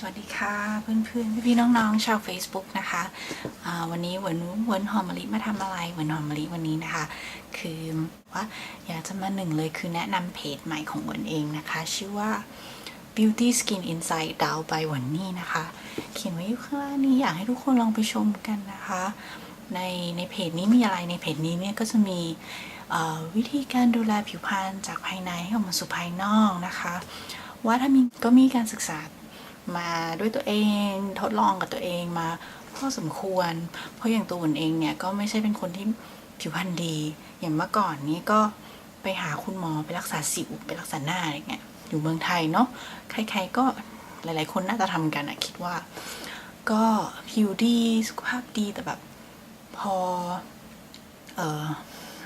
สวัสดีค่ะเพื่อนเพื่อนๆพี่ๆน้องๆชาว Facebook นะคะวันนี้เหวินเหวินหอมมะลิมาทำอะไรเหวินหอมมะลิวันนี้นะคะ คือว่าอยากจะมาหนึ่งเลยคือแนะนำเพจใหม่ของเหวินเองนะคะ ชื่อว่า Beauty Skin Inside ดาวไปวันนี้นะคะ เขียนไว้อยู่ข้างล่างนี้อยากให้ทุกคนลองไปชมกันนะคะ ในในเพจนี้มีอะไรในเพจนี้เนี่ยก็จะมีวิธีการดูแลผิวพรรณจากภายในให้ออกมาสู่ภายนอกนะคะ ว่าถ้ามีก็มีการศึกษา มาด้วยตัวเองทดลองกับตัวเองมาพอสมควร เพราะอย่างตัวอุ่นเองเนี่ยก็ไม่ใช่เป็นคนที่ผิวพรรณดี อย่างเมื่อก่อนนี้ก็ไปหาคุณหมอไปรักษาสิวไปรักษาหน้าอะไรเงี้ยอยู่เมืองไทยเนาะใครๆก็หลาย ๆ คนน่าจะทำกันอะคิดว่า ก็ผิวดีสุขภาพดีแต่แบบพอเออ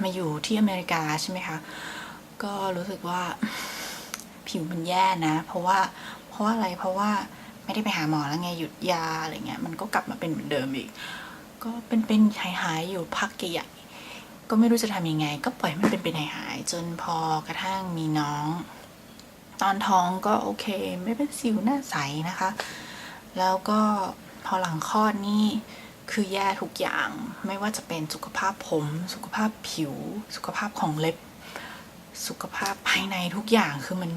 มาอยู่ที่อเมริกาใช่ไหมคะ ก็รู้สึกว่าผิวมันแย่นะ เพราะว่า ราะว่าอะไรเพราะว่าไม่ได้ไปหาหมอแล้วไงหยุดยาอะไรเงี้ยมันก็กลับมาเป็นเหมือนเดิมอีก ก็เป็นเป็นหายหายๆอยู่พักใหญ่ก็ไม่รู้จะทำยังไง ก็ปล่อยมันเป็นเป็นหายหายๆจนพอกระทั่งมีน้อง ตอนท้องก็โอเค ไม่เป็นสิวหน้าใสนะคะ แล้วก็พอหลังคลอดนี่คือแย่ทุกอย่างไม่ว่าจะเป็นสุขภาพผม สุขภาพผิว สุขภาพของเล็บ สุขภาพภายในทุกอย่างคือมัน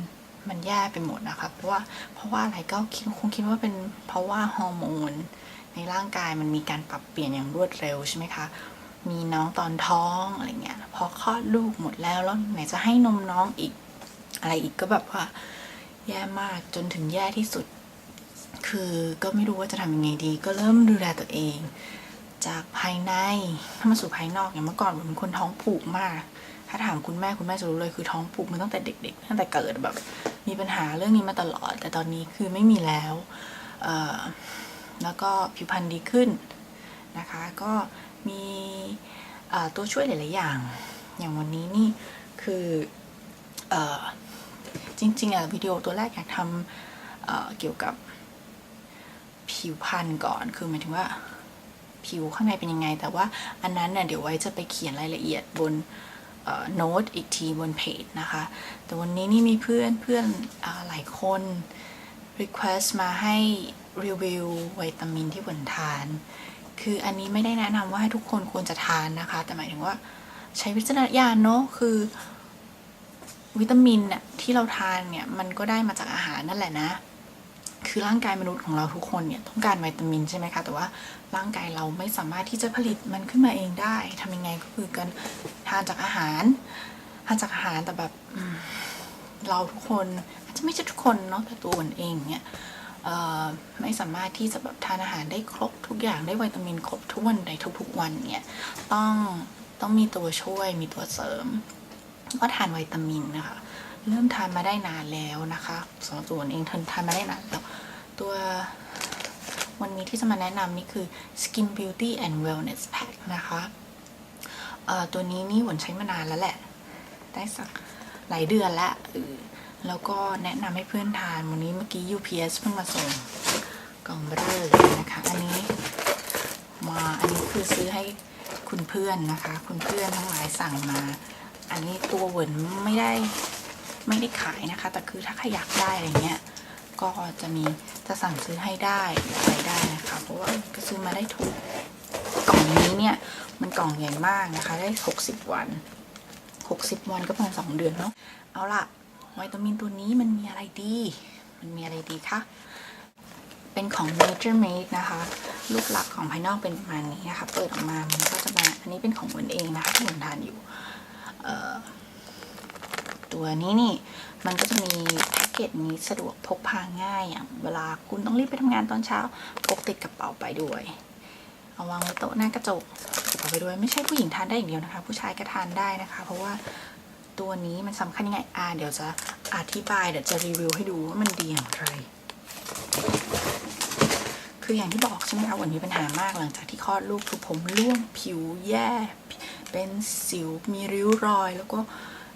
มันแย่ไปหมดนะคะเพราะว่าเพราะว่าอะไรก็คิดคงคิดว่าเป็นเพราะว่าฮอร์โมนในร่างกายมันมีการปรับเปลี่ยนอย่างรวดเร็วใช่ไหมคะมีน้องตอนท้องอะไรเงี้ยพอคลอดลูกหมดแล้วแล้วไหนจะให้นมน้องอีก อะไรอีกก็แบบว่า แย่มากจนถึงแย่ที่สุด คือก็ไม่รู้ว่าจะทำยังไงดี ก็เริ่มดูแลตัวเอง จากภายในให้มาสู่ภายนอกอย่างเมื่อก่อนผมเป็นคนท้องผูกมาก ถ้าถามคุณแม่คุณแม่จะรู้เลยคือท้องผูกมาตั้งแต่เด็ก ๆ ตั้งแต่เกิดแบบ มีปัญหาเรื่องนี้มาตลอด แต่ตอนนี้คือไม่มีแล้วแล้วก็ผิวพรรณดีขึ้นนะคะ ก็มีตัวช่วยหลาย ๆ อย่าง อย่างวันนี้นี่คืออจริง ๆอะวิดีโอตัวแรกอยากทำเเกี่ยวกับผิวพรรณก่อน คือหมายถึงว่าผิวข้างในเป็นยังไง แต่ว่าอันนั้นเน่ยเดี๋ยวไว้จะไปเขียนรายละเอียดบน โน้ตอีกทีบนเพจนะคะ แต่วันนี้นี่มีเพื่อนเพื่อนอหลายคน request มาให้รีวิววิตามินที่ผลทาน คืออันนี้ไม่ได้แนะนำว่าให้ทุกคนควรจะทานนะคะ แต่หมายถึงว่าใช้วิจารณญาณเนาะคือวิตามินน่ะที่เราทานเนี่ย มันก็ได้มาจากอาหารนั่นแหละนะ คือร่างกายมนุษย์ของเราทุกคนเนี่ยต้องการวิตามินใช่ไหมคะ แต่ว่าร่างกายเราไม่สามารถที่จะผลิตมันขึ้นมาเองได้ทำยังไงก็คือการทานจากอาหาร ทานจากอาหารแต่แบบเราทุกคนอาจจะไม่ใช่ทุกคนเนาะแต่ตัวอ่นเองเนี่ยไม่สามารถที่จะแบบทานอาหารได้ครบทุกอย่างได้วิตามินครบทุกวันในทุกๆวันเนี่ยต้องต้องมีตัวช่วยมีตัวเสริม ก็ทานวิตามินนะคะ เริ่มทานมาได้นานแล้วนะคะสำหรับตัวเองทานมาได้นานแล้วตัววันนี้ที่จะมาแนะนำนี่คือ Skin Beauty and Wellness Pack นะคะเอ่อตัวนี้นี่หวนใช้มานานแล้วแหละ ได้สักหลายเดือนล้วเออแล้วก็แนะนำให้เพื่อนทานวันนี้เมื่อกี้ UPS เพิ่งมาส่งกล่องเบอร์เลยนะคะ อันนี้มาอันนี้คือซื้อให้คุณเพื่อนนะคะ คุณเพื่อนทั้งหลายสั่งมา อันนี้ตัวเหวินไม่ได้ ไม่ได้ขายนะคะ แต่คือถ้าใครอยากได้อะไรเงี้ย ก็จะมีจะสั่งซื้อให้ได้อะไรได้นะคะ เพราะว่าก็ซื้อมาได้ถูก กล่องนี้เนี่ย มันกล่องใหญ่มากนะคะ ได้ 60 วัน 60 วันก็ประมาณ2เดือนเนาะ เอาล่ะวิตามินตัวนี้มันมีอะไรดี มันมีอะไรดีคะเป็นของ Nature Made นะคะ ลูกหลักของภายนอกเป็นประมาณนี้นะคะ เปิดออกมา มันก็จะมา อันนี้เป็นของเหมือนเองนะคะที่เหมือนทานอยู่ เอ่อ ตัวนี้นี่ มันก็จะมีแพ็กเกจนี้สะดวกพกพาง่ายอย่างเวลาคุณต้องรีบไปทำงานตอนเช้าพกติดกระเป๋าไปด้วย เอาวางไว้โต๊ะหน้ากระจกเป๋าไปด้วยไม่ใช่ผู้หญิงทานได้อย่างเดียวนะคะ ผู้ชายก็ทานได้นะคะ เพราะว่าตัวนี้มันสำคัญยังไงอ่าเดี๋ยวจะอธิบายเดี๋ยวจะรีวิวให้ดูว่ามันดีอย่างไรคืออย่างที่บอกใช่ไหมคะวันนี้ปัญหามากหลังจากที่คลอดลูกคือผมร่วงผิวแย่ เป็นสิวมีริ้วรอย แล้วก็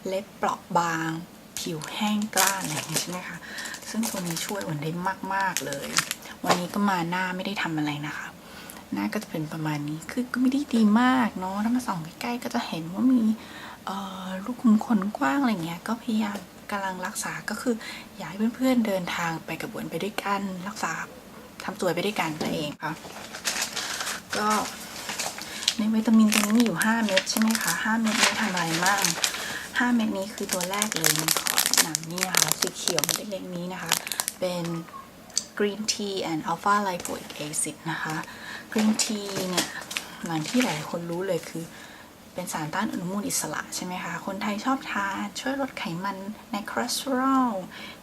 เล็บเปราะบาง ผิวแห้งกล้านอะไรอย่างเงี้ยใช่ไหมคะซึ่งตัวนี้ช่วยวันได้มาก ๆ เลย วันนี้ก็มาหน้าไม่ได้ทำอะไรนะคะ หน้าก็จะเป็นประมาณนี้คือก็ไม่ได้ดีมากเนาะถ้ามาส่องใกล้ๆก็จะเห็นว่ามีลูกขุมขนกว้างอะไรเงี้ยก็พยายามกำลังรักษาก็คืออยากให้เพื่อนๆเดินทางไปกับหวนไปด้วยกันรักษาทำตัวไปด้วยกันนั่นเองค่ะก็ในวิตามินตัวนี้มีอยู่ 5 เม็ดใช่ไหมคะ 5 เม็ดนี้ทำอะไรบ้าง 5 เม็ดนี้คือตัวแรกเลยมันขอแนะนำนี่นะคะ สีเขียวเล็กๆนี้นะคะ เป็น green tea and alpha lipoic acid นะคะ green tea เนี่ยหลังที่หลายคนรู้เลยคือเป็นสารต้านอนุมูลอิสระใช่ไหมคะ คนไทยชอบทานช่วยลดไขมันในคอเลสเตอรอล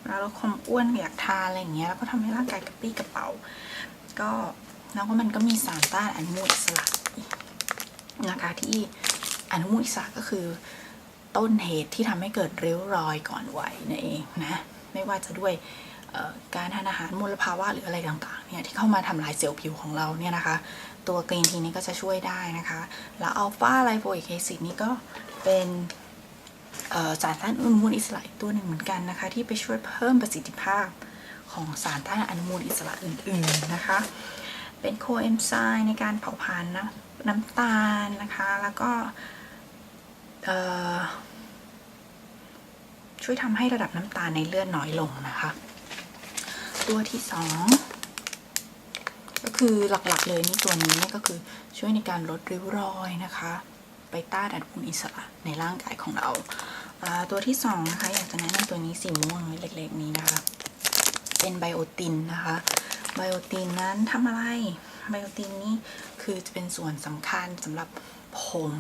เวลาลดความอ้วนอยากทานอะไรอย่างเงี้ยแล้วก็ทำให้ร่างกายกระปี้กระเป๋า ก็แล้วก็มันก็มีสารต้านอนุมูลอิสระนะคะที่อนุมูลอิสระก็คือ ต้นเหตุที่ทำให้เกิดริ้วรอยก่อนวัยนั่นเองนะไม่ว่าจะด้วยการทานอาหารมลภาวะหรืออะไรต่างๆเนี่ยที่เข้ามาทำลายเซลล์ผิวของเราเนี่ยนะคะ ตัวกรีนทีนี้ก็จะช่วยได้นะคะ แล้วอัลฟาไลโปอิกแอซิดนี่ก็เป็นสารต้านอนุมูลอิสระอีกตัวหนึ่งเหมือนกันนะคะ ที่ไปช่วยเพิ่มประสิทธิภาพของสารต้านอนุมูลอิสระอื่นๆนะคะ เป็นโคเอนไซม์ในการเผาผลาญนะน้ำตาลนะคะ แล้วก็ ช่วยทำให้ระดับน้ำตาลในเลือดน้อยลงนะคะ ตัวที่สองก็คือหลักๆเลยนี่ตัวนี้ก็คือช่วยในการลดริ้วรอยนะคะ ไปต้านอนุมูลอิสระในร่างกายของเรา ตัวที่สองนะคะอยากจะแนะนำตัวนี้สีม่วงเล็กๆนี้นะคะ เป็นไบโอตินนะคะไบโอตินนั้นทำอะไรไบโอตินนี่คือจะเป็นส่วนสำคัญสำหรับ ผม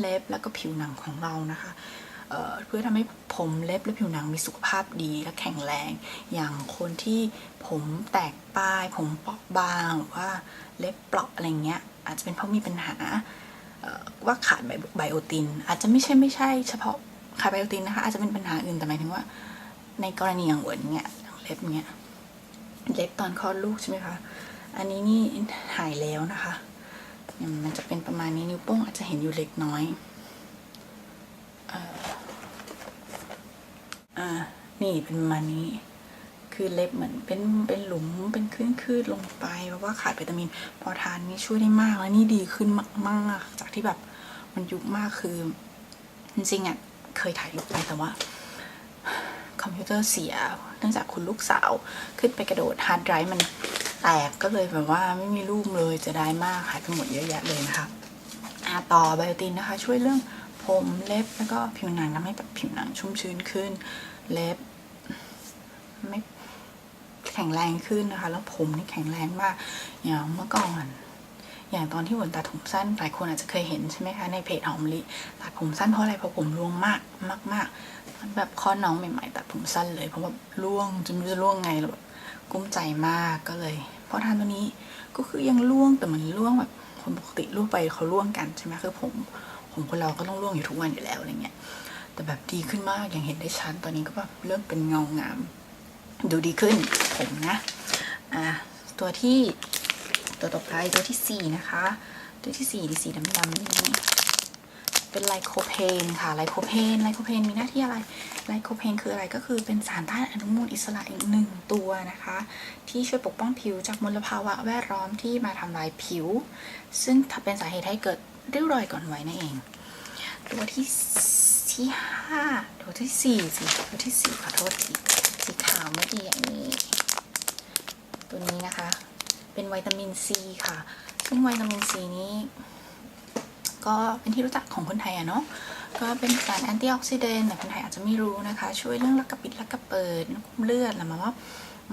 เล็บแล้วก็ผิวหนังของเรานะคะเเพื่อทำให้ผมเล็บและผิวหนังมีสุขภาพดีและแข็งแรง อย่างคนที่ผมแตกปลาย ผมเปราะบางหรือว่าเล็บเปราะอะไรเงี้ยอาจจะเป็นเพราะมีปัญหาว่าขาดไบไบโอติน อาจจะไม่ใช่ไม่ใช่เฉพาะขาดไบโอตินนะคะอาจจะเป็นปัญหาอื่นแต่หมายถึงว่า ในกรณีอย่างเหวินเนี้ยอย่างเล็บเนี้ยเล็บตอนคลอดลูกใช่ไหมคะ อันนี้นี่หายแล้วนะคะ มันจะเป็นประมาณนี้นิ้วโป้งอาจจะเห็นอยู่เล็กน้อยเอ่อานี่เป็นประมาณนี้ คือเล็บเหมือนเป็นเป็นหลุมเป็นคลื่นๆลงไปเพราะว่าขาดวิตามิน พอทานนี่ช่วยได้มากแล้วนี่ดีขึ้นมากๆจากที่แบบมันยุบมากคือ จริงๆอะเคยถ่ายรูปไปแต่ว่า คอมพิวเตอร์เสีย เนื่องจากคุณลูกสาวขึ้นไปกระโดดฮาร์ดไดรฟ์มัน แตกก็เลยแบบว่าไม่มีรูปเลยจะได้มากหายไปหมดเยอะแยะเลยนะคะอะต่อไบโอตินนะคะ ช่วยเรื่องผมเล็บแล้วก็ผิวหนังทำให้แบบผิวหนังชุ่มชื้นขึ้น เล็บไม่แข็งแรงขึ้นนะคะ แล้วผมนี่แข็งแรงมาก อย่างเมื่อก่อน อย่างตอนที่หวนตัดผมสั้นหลายคนอาจจะเคยเห็นใช่ไหมคะในเพจหอมมลิตัดผมสั้นเพราะอะไรเพราะผมร่วงมากมากมากๆแบบคลอน้องใหม่ๆตัดผมสั้นเลยเพราะว่าร่วงจนไม่รู้จะร่วงไงแล้วแบบ กุ้มใจมากก็เลยพอทานตัวนี้ก็คือยังร่วงแต่มันร่วงแบบคนปกติร่วงไปเขาร่วงกันใช่ไหมคือผมผมคนเราก็ต้องร่วงอยู่ทุกวันอยู่แล้วอะไรเงี้ยแต่แบบดีขึ้นมากอย่างเห็นได้ชัดตอนนี้ก็แบบเริ่มเป็นเงางาม ดูดีขึ้นผมนะอะตัวที่ตัวต่อไปตัวที่4นะคะ ตัวที่4ที่สีดำๆนี่ เป็นไลโคเพนค่ะไลโคเพนไลโคเพนมีหน้าที่อะไรไลโคเพนคืออะไรก็คือเป็นสารต้านอนุมูลอิสระอีกหนึ่งตัวนะคะ ที่ช่วยปกป้องผิวจากมลภาวะแวดล้อมที่มาทำลายผิว ซึ่งถ้าเป็นสาเหตุให้เกิดริ้วรอยก่อนวัยนั่นเอง ตัวที่ที่ห้าตัวที่สี่สิตัวที่สี่ขอโทษทีสีขาวเมื่อกี้อย่างนี้ ตัวนี้นะคะ เป็นวิตามินซีค่ะ ซึ่งวิตามินซีนี้ ก็เป็นที่รู้จักของคนไทยอะเนาะก็เป็นสารแอนตี้ออกซิเดนต์แต่คนไทยอาจจะไม่รู้นะคะ ช่วยเรื่องรักกระปิดรักกระเปิดคุมเลือดแล้วมาว่า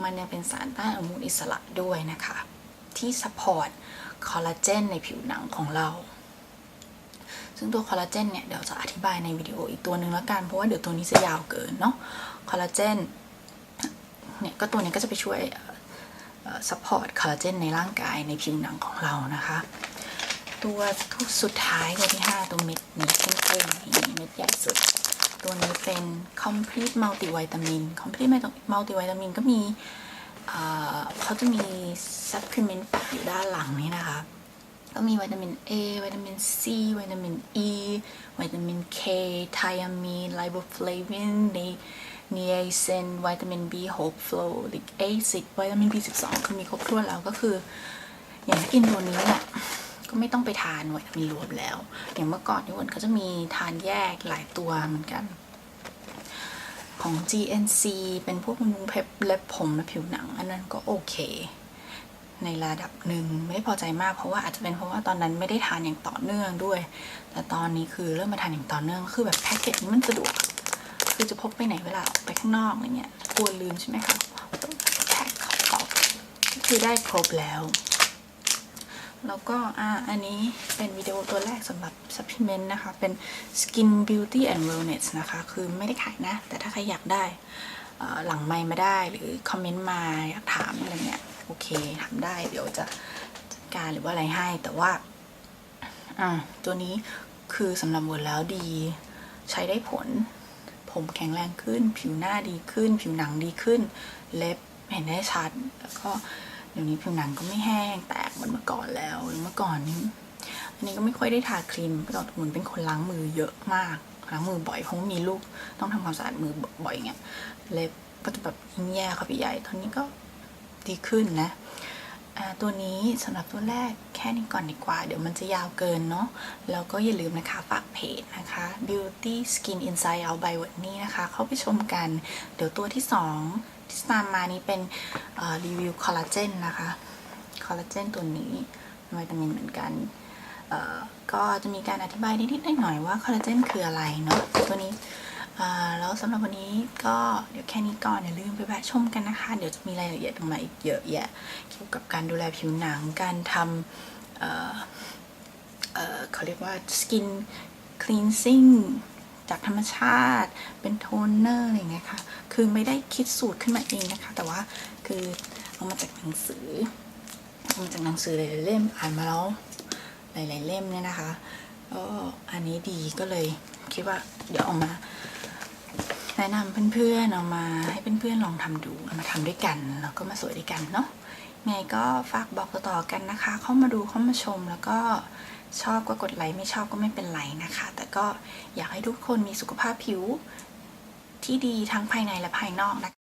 มันยังเป็นสารต้านอนุมูลอิสระด้วยนะคะ ที่สปอร์ตคอลลาเจนในผิวหนังของเรา ซึ่งตัวคอลลาเจนเนี่ย เดี๋ยวจะอธิบายในวิดีโออีกตัวหนึ่งแล้วกัน เพราะว่าเดี๋ยวตัวนี้จะยาวเกินเนาะคอลลาเจนเนี่ย ก็ตัวนี้ก็จะไปช่วยซัพพอร์ตคอลลาเจนในร่างกายในผิวหนังของเรานะคะ ตัวสุดท้ายตัวที่5ตัวเม็ดนี้เข้มข้นนี่เม็ดใหญ่สุด ตัวนี้เป็น complete multivitamin complete multivitamin ก็มีเอ่อเขาจะมี supplement แฝงอยู่ด้านหลังนี้นะคะ ก็มีวิตามิน A วิตามิน C วิตามิน E วิตามิน K ไทอามีนไลโบฟลาวินในนีเอเซนวิตามิน B6 โฟลิกแอซิดวิตามิน B12 คือมีครบถ้วนแล้วก็คือ อย่างกินตัวนี้เนี่ย ก็ไม่ต้องไปทานวิตามินรวมแล้ว อย่างเมื่อก่อนที่วันเขาจะมีทานแยกหลายตัวเหมือนกัน ของ GNC เป็นพวกบำรุงเพบเล็บผมและผิวหนัง อันนั้นก็โอเค ในระดับหนึ่งไม่พอใจมากเพราะว่าอาจจะเป็นเพราะว่าตอนนั้นไม่ได้ทานอย่างต่อเนื่องด้วย แต่ตอนนี้คือเริ่มมาทานอย่างต่อเนื่องคือแบบแพ็กเกจนี้มันสะดวก คือจะพกไปไหนเวลาออกไปข้างนอกอะไรเงี้ยกลัวลืมใช่ไหมคะแพ็คเขากล่อกคือได้ครบแล้ว แล้วก็อ่าอันนี้เป็นวิดีโอตัวแรกสำหรับ supplement นะคะ เป็น skin beauty and wellness นะคะ คือไม่ได้ขายนะ แต่ถ้าใครอยากได้หลังไมค์มาได้หรือคอมเมนต์มาอยากถามอะไรเงี้ยโอเคทำได้เดี๋ยวจะจัดการหรือว่าอะไรให้แต่ว่าอ่าตัวนี้คือสำหรับหมดแล้วดีใช้ได้ผล ผมแข็งแรงขึ้น ผิวหน้าดีขึ้น ผิวหนังดีขึ้น เล็บเห็นได้ชัด แล้วก็ ดี๋ยวนี้ผิวหนังก็ไม่แห้งแตกเหมือนเมื่อก่อนแล้วเมื่อก่อนนี้อันนี้ก็ไม่ค่อยได้ทาครีมเพราะเหมือนเป็นคนล้างมือเยอะมากล้างมือบ่อยเพราะมีลูกต้องทำความสะอาดมือบ่อยเงี้ยเล็บก็จะแบบยิ่งแย่เข้าไปใหญ่ตอนนี้ก็ดีขึ้นนะตัวนี้สำหรับตัวแรกแค่นี้ก่อนดีกว่า เดี๋ยวมันจะยาวเกินเนาะแล้วก็อย่าลืมนะคะฝากเพจนะคะ Beauty Skin Inside Out by Whitney นะคะ เข้าไปชมกัน เดี๋ยวตัวที่ 2 ที่ตามมานี้เป็นรีวิวคอลลาเจนนะคะ คอลลาเจนตัวนี้วิตามินเหมือนกันก็จะมีการอธิบายนิดๆหน่อยๆว่าคอลลาเจนคืออะไรเนาะตัวนี้แล้วสำหรับวันนี้ก็เดี๋ยวแค่นี้ก่อนอย่าลืมไปแวะชมกันนะคะ เดี๋ยวจะมีรายละเอียดออกมาอีกเยอะแยะ เกี่ยวกับการดูแลผิวหนังการทำเอ่อเอ่อเขาเรียกว่า skin cleansing จากธรรมชาติเป็นโทนเนอร์อะไรเงี้ยค่ะ คือไม่ได้คิดสูตรขึ้นมาเองนะคะ แต่ว่าคือเอามาจากหนังสือเอามาจากหนังสือหลายๆเล่มอ่านมาแล้วหลายๆเล่มเนี่ยนะคะก็อันนี้ดีก็เลยคิดว่าเดี๋ยวเอามาแนะนำเพื่อนๆเอามาให้เพื่อนๆลองทำดูเอามาทำด้วยกันแล้วก็มาสวยด้วยกันเนาะไงก็ฝากบอกต่อๆกันนะคะ เข้ามาดูเข้ามาชมแล้วก็ ชอบก็กดไลค์ไม่ชอบก็ไม่เป็นไรนะคะ แต่ก็อยากให้ทุกคนมีสุขภาพผิวที่ดีทั้งภายในและภายนอกนะคะ